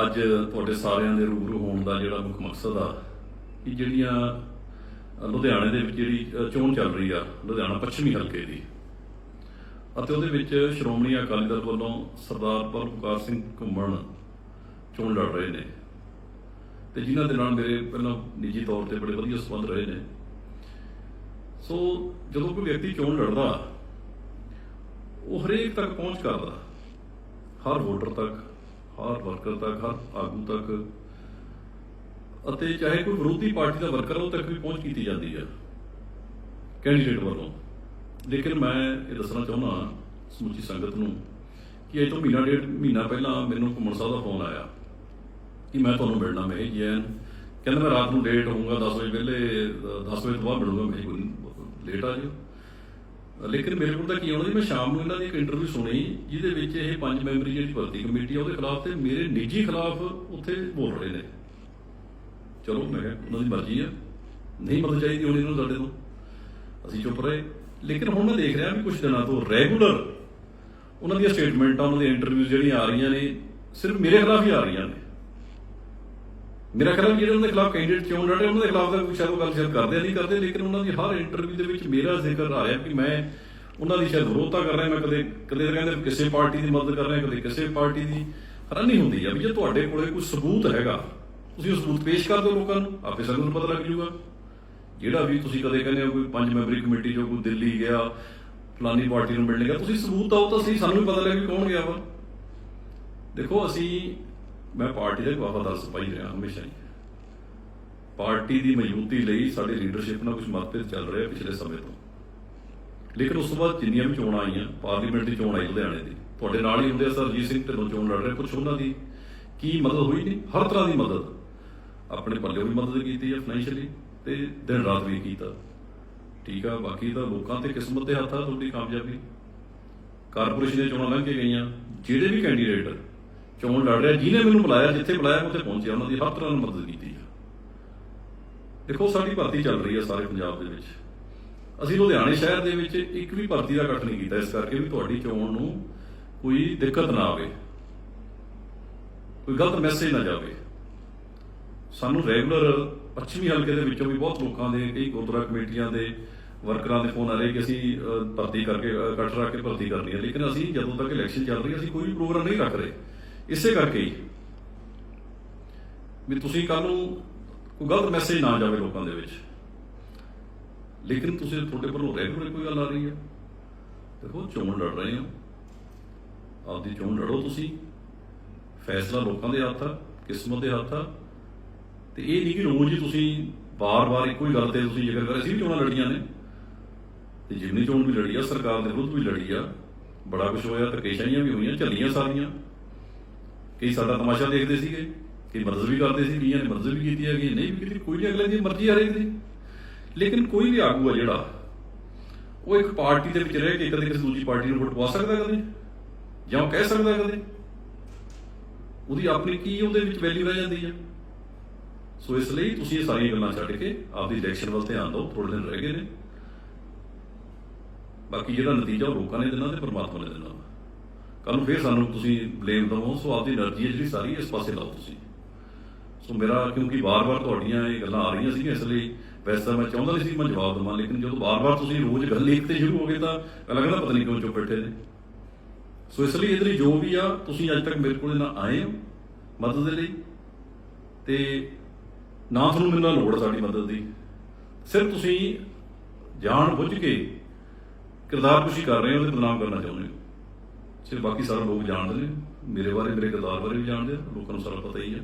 ਅੱਜ ਤੁਹਾਡੇ ਸਾਰਿਆਂ ਦੇ ਰੂਬਰੂ ਹੋਣ ਦਾ ਜਿਹੜਾ ਮੁੱਖ ਮਕਸਦ ਆ ਕਿ ਜਿਹੜੀਆਂ ਲੁਧਿਆਣੇ ਦੇ ਵਿੱਚ ਜਿਹੜੀ ਚੋਣ ਚੱਲ ਰਹੀ ਆ, ਲੁਧਿਆਣਾ ਪੱਛਮੀ ਹਲਕੇ ਦੀ। ਅਤੇ ਉਹਦੇ ਵਿੱਚ ਸ਼੍ਰੋਮਣੀ ਅਕਾਲੀ ਦਲ ਵੱਲੋਂ ਸਰਦਾਰ ਪਰਮਕਾਰ ਸਿੰਘ ਘੁੰਮਣ ਚੋਣ ਲੜ ਰਹੇ ਨੇ। ਤੇ ਜਿਨ੍ਹਾਂ ਦੇ ਨਾਲ ਮੇਰੇ ਪਹਿਲਾਂ ਨਿੱਜੀ ਤੌਰ ਤੇ ਬੜੇ ਵਧੀਆ ਸੰਬੰਧ ਰਹੇ ਨੇ। ਸੋ ਜਦੋਂ ਕੋਈ ਵਿਅਕਤੀ ਚੋਣ ਲੜਦਾ, ਉਹ ਹਰੇਕ ਤੱਕ ਪਹੁੰਚ ਕਰਦਾ, ਹਰ ਵੋਟਰ ਤੱਕ। ਹਰ ਵਰਕਰ ਤੱਕ, ਹਰ ਆਗੂ ਤੱਕ। ਅਤੇ ਚਾਹੇ ਕੋਈ ਵਿਰੋਧੀ ਪਾਰਟੀ ਦਾ ਵਰਕਰ ਉਹ ਤੱਕ ਵੀ ਪਹੁੰਚ ਕੀਤੀ ਜਾਂਦੀ ਹੈ ਕੈਂਡੀਡੇਟ ਵੱਲੋਂ। ਲੇਕਿਨ ਮੈਂ ਇਹ ਦੱਸਣਾ ਚਾਹੁੰਦਾ ਸਮੁੱਚੀ ਸੰਗਤ ਨੂੰ, ਕਿ ਇਹ ਤੋਂ ਮਹੀਨਾ ਡੇਢ ਮਹੀਨਾ ਪਹਿਲਾਂ ਮੈਨੂੰ ਘੁੰਮਣ ਸਾਹਿਬ ਦਾ ਫੋਨ ਆਇਆ, ਕਿ ਮੈਂ ਤੁਹਾਨੂੰ ਮਿਲਣਾ, ਮੈਂ ਜੀ ਐਨ। ਕਹਿੰਦਾ ਮੈਂ ਰਾਤ ਨੂੰ ਲੇਟ ਹੋਊਂਗਾ 10 ਵਜੇ ਪਹਿਲੇ 10 ਵਜੇ ਤੋਂ ਬਾਅਦ ਮਿਲੂੰਗਾ, ਮੈਂ ਕੋਈ ਲੇਟ ਆ ਜਿਓ। ਲੇਕਿਨ ਮੇਰੇ ਕੋਲ ਤਾਂ ਕੀ ਆਉਣਾ ਜੀ? ਮੈਂ ਸ਼ਾਮ ਨੂੰ ਇਹਨਾਂ ਦੀ ਇੱਕ ਇੰਟਰਵਿਊ ਸੁਣੀ, ਜਿਹਦੇ ਵਿੱਚ ਇਹ ਪੰਜ ਮੈਂਬਰੀ ਜਿਹੜੀ ਭਰਤੀ ਕਮੇਟੀ ਆ, ਉਹਦੇ ਖਿਲਾਫ ਤੇ ਮੇਰੇ ਨਿੱਜੀ ਖਿਲਾਫ ਉੱਥੇ ਬੋਲ ਰਹੇ ਨੇ। ਚਲੋ, ਮੈਂ ਕਿਹਾ ਉਹਨਾਂ ਦੀ ਮਰਜ਼ੀ ਆ। ਨਹੀਂ ਮਦਦ ਚਾਹੀਦੀ ਹੋਣੀ ਇਹਨਾਂ ਨੂੰ ਸਾਡੇ ਤੋਂ। ਅਸੀਂ ਚੁੱਪ ਰਹੇ। ਲੇਕਿਨ ਹੁਣ ਮੈਂ ਦੇਖ ਰਿਹਾ ਵੀ ਕੁਝ ਦਿਨਾਂ ਤੋਂ ਰੈਗੂਲਰ ਉਹਨਾਂ ਦੀਆਂ ਸਟੇਟਮੈਂਟਾਂ ਉਹਨਾਂ ਦੀਆਂ ਇੰਟਰਵਿਊ ਜਿਹੜੀਆਂ ਆ ਰਹੀਆਂ ਨੇ, ਸਿਰਫ ਮੇਰੇ ਖਿਲਾਫ ਹੀ ਆ ਰਹੀਆਂ ਨੇ। ਮੇਰਾ ਖਿਆਲ ਹੈ ਉਹਨਾਂ ਦੇ ਖਿਲਾਫ ਕੈਂਡੀਡੇਟ ਚੋਣ ਲੜ ਰਹੇ, ਉਹਨਾਂ ਦੇ ਖਿਲਾਫ ਤਾਂ ਸ਼ਾਇਦ ਉਹ ਗੱਲ ਸ਼ਾਇਦ ਕਰਦੇ ਆ ਨਹੀਂ ਕਰਦੇ, ਲੇਕਿਨ ਉਹਨਾਂ ਦੀ ਹਰ ਇੰਟਰਵਿਊ ਦੇ ਵਿੱਚ ਮੇਰਾ ਜ਼ਿਕਰ ਆ ਰਿਹਾ ਕਿ ਮੈਂ ਉਹਨਾਂ ਦੀ ਸ਼ਾਇਦ ਵਿਰੋਧਤਾ ਕਰ ਰਿਹਾ, ਮੈਂ ਕਦੇ ਕਦੇ ਕਹਿੰਦੇ ਕਿਸੇ ਪਾਰਟੀ ਦੀ ਮਦਦ ਕਰ ਰਿਹਾ, ਕਦੇ ਕਿਸੇ ਪਾਰਟੀ ਦੀ ਹੈਰਾਨੀ ਹੁੰਦੀ ਆ ਵੀ ਜੇ ਤੁਹਾਡੇ ਕੋਲੇ ਕੋਈ ਸਬੂਤ ਹੈਗਾ, ਤੁਸੀਂ ਉਹ ਸਬੂਤ ਪੇਸ਼ ਕਰ ਦਿਓ ਲੋਕਾਂ ਨੂੰ, ਆਪੇ ਸਭ ਨੂੰ ਪਤਾ ਲੱਗ ਜੂਗਾ ਜਿਹੜਾ ਵੀ ਤੁਸੀਂ ਕਦੇ ਕਹਿੰਦੇ ਹੋ ਕੋਈ ਪੰਜ ਮੈਂਬਰੀ ਕਮੇਟੀ ਜੋ ਕੋਈ ਦਿੱਲੀ ਗਿਆ, ਫਲਾਨੀ ਪਾਰਟੀ ਨੂੰ ਮਿਲਣ ਗਿਆ, ਤੁਸੀਂ ਸਬੂਤ ਆਓ ਤਾਂ ਸਹੀ ਸਾਨੂੰ ਵੀ ਪਤਾ ਲੱਗੇ ਕੌਣ ਗਿਆ ਵਾ। ਦੇਖੋ, ਅਸੀਂ ਮੈਂ ਪਾਰਟੀ ਦਾ ਇੱਕ ਵਫਾਦਾਰ ਸਿਪਾਹੀ ਰਿਹਾ, ਹਮੇਸ਼ਾ ਹੀ। ਪਾਰਟੀ ਦੀ ਮਜ਼ਬੂਤੀ ਲਈ ਸਾਡੀ ਲੀਡਰਸ਼ਿਪ ਨਾਲ ਕੁਝ ਮਤਭੇਦ ਚੱਲ ਰਿਹਾ ਪਿਛਲੇ ਸਮੇਂ ਤੋਂ। ਲੇਕਿਨ ਉਸ ਤੋਂ ਬਾਅਦ ਜਿੰਨੀਆਂ ਵੀ ਚੋਣਾਂ ਆਈਆਂ, ਪਾਰਲੀਮੈਂਟ ਦੀ ਚੋਣ ਆਈ ਲੁਧਿਆਣੇ ਦੀ। ਤੁਹਾਡੇ ਨਾਲ ਹੀ ਹੁੰਦੇ ਆ ਸਰਜੀਤ ਸਿੰਘ ਢਿੱਲੋਂ ਚੋਣ ਲੜ ਰਹੇ ਕੁਝ ਉਹਨਾਂ ਦੀ ਕੀ ਮਦਦ ਹੋਈ ਨਹੀਂ। ਹਰ ਤਰ੍ਹਾਂ ਦੀ ਮਦਦ। ਆਪਣੇ ਪੱਲੇ ਵੀ ਮਦਦ ਕੀਤੀ ਹੈ ਫਾਈਨੈਂਸ਼ੀਅਲੀ ਤੇ ਦਿਨ ਰਾਤ ਵੀ ਕੀਤਾ। ਠੀਕ ਆ, ਬਾਕੀ ਤਾਂ ਲੋਕਾਂ ਤੇ ਕਿਸਮਤ ਦੇ ਹੱਥ ਆ ਤੁਹਾਡੀ ਕਾਮਯਾਬੀ। ਕਾਰਪੋਰੇਸ਼ਨ ਦੀਆਂ ਚੋਣਾਂ ਲੰਘ ਕੇ ਗਈਆਂ, ਜਿਹੜੇ ਵੀ ਕੈਂਡੀਡੇਟ ਚੋਣ ਲੜ ਰਿਹਾ? ਜਿਹਨੇ ਮੈਨੂੰ ਬੁਲਾਇਆ, ਜਿੱਥੇ ਬੁਲਾਇਆ ਮੈਂ ਉੱਥੇ ਪਹੁੰਚਿਆ। ਉਹਨਾਂ ਦੀ ਹਰ ਤਰ੍ਹਾਂ ਨਾਲ ਮਦਦ ਕੀਤੀ ਆ ਦੇਖੋ, ਸਾਡੀ ਭਰਤੀ ਚੱਲ ਰਹੀ ਹੈ ਸਾਰੇ ਪੰਜਾਬ ਦੇ ਵਿੱਚ। ਅਸੀਂ ਲੁਧਿਆਣੇ ਸ਼ਹਿਰ ਦੇ ਵਿੱਚ ਇੱਕ ਵੀ ਭਰਤੀ ਦਾ ਇਕੱਠ ਨਹੀਂ ਕੀਤਾ। ਇਸ ਕਰਕੇ ਵੀ ਤੁਹਾਡੀ ਚੋਣ ਨੂੰ ਕੋਈ ਦਿੱਕਤ ਨਾ ਆਵੇ। ਕੋਈ ਗਲਤ ਮੈਸੇਜ ਨਾ ਜਾਵੇ। ਸਾਨੂੰ ਰੈਗੂਲਰ ਪੱਛਮੀ ਹਲਕੇ ਦੇ ਵਿੱਚੋਂ ਵੀ ਬਹੁਤ ਲੋਕਾਂ ਦੇ, ਕਈ ਗੁਰਦੁਆਰਾ ਕਮੇਟੀਆਂ ਦੇ ਵਰਕਰਾਂ ਦੇ ਫੋਨ ਆ ਰਹੇ ਕਿ ਅਸੀਂ ਭਰਤੀ ਕਰਕੇ ਇਕੱਠ ਰੱਖ ਕੇ ਭਰਤੀ ਕਰਨੀ ਹੈ। ਲੇਕਿਨ ਅਸੀਂ ਜਦੋਂ ਤੱਕ ਇਲੈਕਸ਼ਨ ਚੱਲ ਰਹੀ ਹੈ, ਅਸੀਂ ਕੋਈ ਵੀ ਪ੍ਰੋਗਰਾਮ ਨਹੀਂ ਰੱਖ ਰਹੇ। ਇਸੇ ਕਰਕੇ ਹੀ ਵੀ ਤੁਸੀਂ ਕੱਲ ਨੂੰ ਕੋਈ ਗਲਤ ਮੈਸੇਜ ਨਾ ਜਾਵੇ ਲੋਕਾਂ ਦੇ ਵਿੱਚ। ਲੇਕਿਨ ਤੁਸੀਂ ਤੁਹਾਡੇ ਵੱਲੋਂ ਰੈਗੂਲਰ ਕੋਈ ਗੱਲ ਆ ਰਹੀ ਹੈ। ਦੇਖੋ, ਚੋਣ ਲੜ ਰਹੇ ਹੋ। ਆਪਦੀ ਚੋਣ ਲੜੋ ਤੁਸੀਂ। ਫੈਸਲਾ ਲੋਕਾਂ ਦੇ ਹੱਥ ਆ, ਕਿਸਮਤ ਦੇ ਹੱਥ ਆ। ਤੇ ਇਹ ਨਹੀਂ ਕਿ ਰੋਜ਼ ਹੀ ਤੁਸੀਂ ਬਾਰ-ਬਾਰ ਇੱਕੋ ਹੀ ਗੱਲ ਤੇ ਤੁਸੀਂ ਜ਼ਿਕਰ ਕਰ ਰਹੇ ਸੀ ਵੀ ਚੋਣਾਂ ਲੜੀਆਂ ਨੇ। ਤੇ ਜਿੰਨੀ ਚੋਣ ਵੀ ਲੜੀ ਆ, ਸਰਕਾਰ ਦੇ ਵਿਰੁੱਧ ਵੀ ਲੜੀ ਆ। ਬੜਾ ਕੁਝ ਹੋਇਆ, ਧੱਕੇਸ਼ਾਹੀਆਂ ਵੀ ਹੋਈਆਂ ਚੱਲੀਆਂ ਸਾਰੀਆਂ। ਕਈ ਸਾਡਾ ਤਮਾਸ਼ਾ ਦੇਖਦੇ ਸੀਗੇ, ਕਈ ਮਰਜ਼ ਵੀ ਕਰਦੇ ਸੀ, ਕਈਆਂ ਨੇ ਮਦਦ ਵੀ ਕੀਤੀ ਹੈਗੀ, ਨਹੀਂ ਵੀ ਕੀਤੀ, ਕੋਈ ਨਹੀਂ, ਅਗਲੇ ਦੀ ਮਰਜ਼ੀ ਹਰੇਕ ਦੀ ਲੇਕਿਨ ਕੋਈ ਵੀ ਆਗੂ ਆ ਜਿਹੜਾ, ਉਹ ਇੱਕ ਪਾਰਟੀ ਦੇ ਵਿੱਚ ਰਹਿ ਕੇ ਕਦੇ ਕਿਸੇ ਦੂਜੀ ਪਾਰਟੀ ਨੂੰ ਵੋਟ ਪਾ ਸਕਦਾ ਕਦੇ, ਜਾਂ ਉਹ ਕਹਿ ਸਕਦਾ ਕਦੇ। ਉਹਦੀ ਆਪਣੀ ਕੀ ਉਹਦੇ ਵਿੱਚ ਵੈਲਿਊ ਰਹਿ ਜਾਂਦੀ ਹੈ ਸੋ ਇਸ ਲਈ ਤੁਸੀਂ ਇਹ ਸਾਰੀਆਂ ਗੱਲਾਂ ਛੱਡ ਕੇ ਆਪਦੀ ਇਲੈਕਸ਼ਨ ਵੱਲ ਧਿਆਨ ਦਿਓ ਥੋੜੇ ਦਿਨ ਰਹਿ ਗਏ ਨੇ। ਬਾਕੀ ਜਿਹੜਾ ਨਤੀਜਾ ਉਹ ਲੋਕਾਂ ਨੇ ਦੇਣਾ ਤੇ ਪਰਮਾਤਮਾ ਨੇ ਦੇਣਾ। ਕੱਲ ਨੂੰ ਫੇਰ ਸਾਨੂੰ ਤੁਸੀਂ ਬਲੇਮ ਦਵੋ ਸੋ ਆਪਦੀ એનર્ਜੀ ਜਿਹੜੀ ਸਾਰੀ, ਇਸ ਪਾਸੇ ਲਾਓ ਤੁਸੀਂ। ਸੋ ਮੇਰਾ, ਕਿਉਂਕਿ ਵਾਰ-ਵਾਰ ਤੁਹਾਡੀਆਂ ਇਹ ਗੱਲਾਂ ਆ ਰਹੀਆਂ ਸੀ ਇਸ ਲਈ ਵੈਸੇ ਤਾਂ ਮੈਂ ਚਾਹੁੰਦਾ ਨਹੀਂ ਸੀ ਮੈਂ ਜਵਾਬ ਦਵਾਂ, ਲੇਕਿਨ ਜਦੋਂ ਵਾਰ-ਵਾਰ ਤੁਸੀਂ ਰੋਜ਼ ਗੱਲ ਲਿਖਤੇ ਸ਼ੁਰੂ ਹੋ ਗਏ ਤਾਂ ਲੱਗਦਾ ਪਤਾ ਨਹੀਂ ਕਿਉਂ ਚੁੱਪ ਬੈਠੇ ਨੇ। ਸੋ ਇਸ ਲਈ ਇਹਦੇ ਜੋ ਵੀ ਆ, ਤੁਸੀਂ ਅੱਜ ਤੱਕ ਮੇਰੇ ਕੋਲ ਨਾ ਆਏ ਹੋ ਮਦਦ ਦੇ ਲਈ। ਤੇ ਨਾ ਤੁਹਾਨੂੰ ਮੇਰੇ ਨਾਲ ਲੋੜ ਸਾਡੀ ਮਦਦ ਦੀ। ਸਿਰਫ ਤੁਸੀਂ ਜਾਣ ਬੁੱਝ ਕੇ ਕਿਰਦਾਰ ਕੁਸ਼ੀ ਕਰ ਰਹੇ ਹੋ ਤੇ ਬਦਨਾਮ ਕਰਨਾ ਚਾਹੁੰਦੇ ਹੋ। ਸਿਰ ਬਾਕੀ ਸਾਰੇ ਲੋਕ ਜਾਣਦੇ ਨੇ। ਮੇਰੇ ਬਾਰੇ, ਮੇਰੇ ਕਿਰਦਾਰ ਬਾਰੇ ਵੀ ਜਾਣਦੇ ਆ, ਲੋਕਾਂ ਨੂੰ ਸਾਰਾ ਪਤਾ ਹੀ ਹੈ